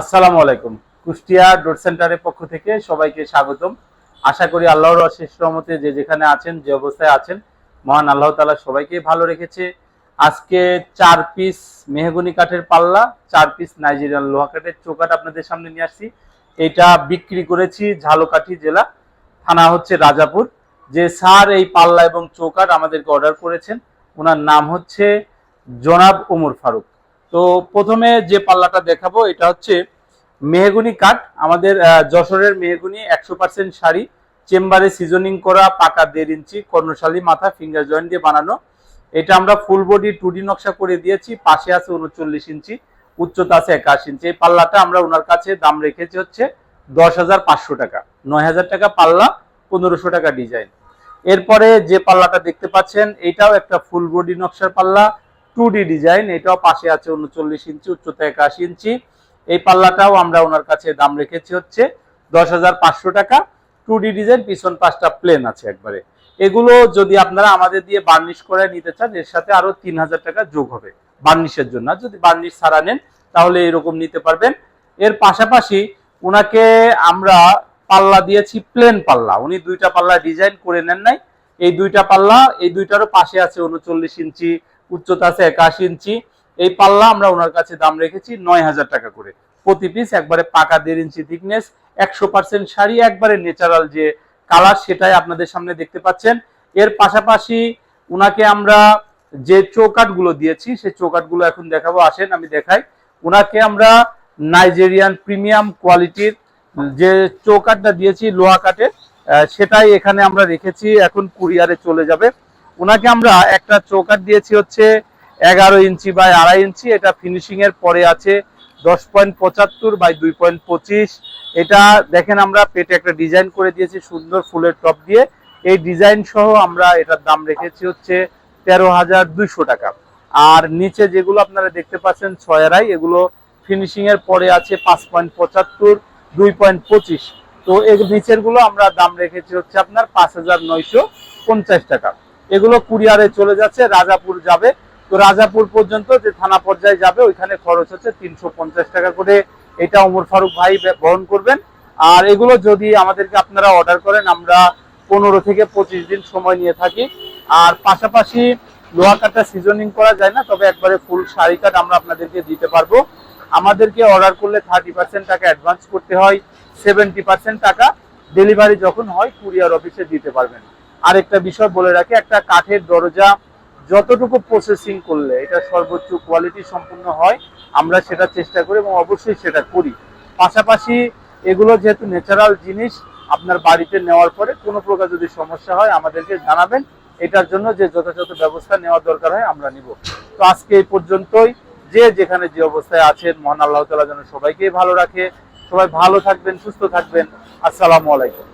আসসালামু আলাইকুম। কুষ্টিয়া ডোর সেন্টারের পক্ষ থেকে সবাইকে স্বাগতম। আশা করি আল্লাহর অশেষ রহমতে যে যেখানে আছেন, যে অবস্থায় আছেন, মহান আল্লাহ তাআলা সবাইকে ভালো রেখেছে। আজকে চার পিস মেহগনি কাঠের পাল্লা, চার পিস নাইজেরিয়ান লোহা কাঠের চৌকাঠ আপনাদের সামনে নিয়ে আসছি। এটা বিক্রি করেছি ঝালকাঠি জেলা, থানা হচ্ছে রাজাপুর। যে স্যার এই পাল্লা এবং চৌকাঠ আমাদেরকে অর্ডার করেছেন, ওনার নাম হচ্ছে জনাব ওমর ফারুক। তো প্রথমে যে পাল্লাটা দেখাবো, এটা হচ্ছে মেহগুনি কাঠ। আমাদের যশোরের মেহগুনি, একশো পার্সেন্ট শাড়ি। চেম্বারে সিজনিং করা পাকা দেড় ইঞ্চি, কর্ণশালী মাথা, ফিঙ্গার জয়েন্ট দিয়ে বানানো। এটা আমরা ফুল বডি টুডি নকশা করে দিয়েছি, পাশে আছে উনচল্লিশ ইঞ্চি, উচ্চতা আছে একাশ ইঞ্চি। এই পাল্লাটা আমরা ওনার কাছে দাম রেখেছি হচ্ছে দশ হাজার পাঁচশো টাকা, নয় হাজার টাকা পাল্লা, পনেরোশো টাকা ডিজাইন। এরপরে যে পাল্লাটা দেখতে পাচ্ছেন, এটাও একটা ফুল বডি নকশার পাল্লা টু ডি ডিজাইন এটাও পাশে আছে উনচল্লিশ ইঞ্চি, উচ্চতা একাশি ইঞ্চি। এই পাল্লাটাও আমরা ওনার কাছে দাম রেখেছি হচ্ছে দশ টাকা। টু ডি ডিজাইন পিছন পাঁচটা প্লেন আছে একবারে। এগুলো যদি আপনারা আমাদের দিয়ে বার্নিশ করে নিতে চান, এর সাথে আরও তিন হাজার টাকা যোগ হবে বার্নিশের জন্য। যদি বার্নিশ ছাড়া নেন, তাহলে এরকম নিতে পারবেন। এর পাশাপাশি ওনাকে আমরা পাল্লা দিয়েছি প্লেন পাল্লা। উনি দুইটা পাল্লা ডিজাইন করে নেন নাই। এই দুইটা পাল্লা, এই দুইটারও পাশে আছে উনচল্লিশ ইঞ্চি উচ্চতা আছে একাশি ইঞ্চি। এই পাল্লা আমরা ওনার কাছে দাম রেখেছি নয় হাজার টাকা করে। প্রতি পিস একবারে পাকা দেড় ইঞ্চি থিকনেস একশো পার্সেন্ট শাড়ি একবারে ন্যাচারাল যে কালার সেটাই আপনাদের সামনে দেখতে পাচ্ছেন। এর পাশাপাশি ওনাকে আমরা যে চৌকাটগুলো দিয়েছি সেই চৌকাটগুলো এখন দেখাবো আসেন আমি দেখাই। ওনাকে আমরা নাইজেরিয়ান প্রিমিয়াম কোয়ালিটির যে চৌকাটটা দিয়েছি লোহা আহ, সেটাই এখানে আমরা রেখেছি এখন কুরিয়ারে চলে যাবে। ওনাকে আমরা একটা চৌকাট দিয়েছি হচ্ছে এগারো ইঞ্চি বাই আড়াই ইঞ্চি। এটা ফিনিশিং এর পরে আছে দশ পয়েন্ট পঁচাত্তর বাই দুই পয়েন্ট পঁচিশ। এটা দেখেন আমরা পেটে একটা ডিজাইন করে দিয়েছি সুন্দর ফুলের টপ দিয়ে। এই ডিজাইন সহ আমরা এটার দাম রেখেছি হচ্ছে তেরো হাজার দুইশো টাকা। আর নিচে যেগুলো আপনারা দেখতে পাচ্ছেন ছয় আড়াই, এগুলো ফিনিশিং এর পরে আছে পাঁচ পয়েন্ট পঁচাত্তর, দুই পয়েন্ট পঁচিশ। তো এর নিচেরগুলো আমরা দাম রেখেছি হচ্ছে আপনার পাঁচ হাজার নয়শো পঞ্চাশ টাকা। এগুলো কুরিয়ারে চলে যাচ্ছে, রাজাপুর যাবে। তো রাজাপুর পর্যন্ত যে থানা পর্যায়ে যাবে, ওইখানে খরচ হচ্ছে তিনশো পঞ্চাশ টাকা করে। এটা ওমর ফারুক ভাই বহন করবেন। আর এগুলো যদি আমাদেরকে আপনারা অর্ডার করেন, আমরা পনেরো থেকে পঁচিশ দিন সময় নিয়ে থাকি। আর পাশাপাশি লোহা কাঠটা সিজনিং করা যায় না, তবে একবারে ফুল শাড়ি কাঠ আমরা আপনাদেরকে দিতে পারব। আমাদেরকে অর্ডার করলে থার্টি পার্সেন্ট টাকা অ্যাডভান্স করতে হয় সেভেন্টি পার্সেন্ট টাকা ডেলিভারি যখন হয়, কুরিয়ার অফিসে দিতে পারবেন। আরেকটা বিষয় বলে রাখি, একটা কাঠের দরজা যতটুকু প্রসেসিং করলে এটা সর্বোচ্চ কোয়ালিটি সম্পূর্ণ হয়, আমরা সেটা চেষ্টা করি এবং অবশ্যই সেটা করি। পাশাপাশি এগুলো যেহেতু ন্যাচারাল জিনিস, আপনার বাড়িতে নেওয়ার পরে কোনো প্রকার যদি সমস্যা হয়, আমাদেরকে জানাবেন। এটার জন্য যে যথাযথ ব্যবস্থা নেওয়ার দরকার হয়, আমরা নিব। তো আজকে এই পর্যন্তই। যে যেখানে যে অবস্থায় আছেন, মহান আল্লাহ তালা যেন সবাইকেই ভালো রাখে। সবাই ভালো থাকবেন, সুস্থ থাকবেন। আসসালামু আলাইকুম।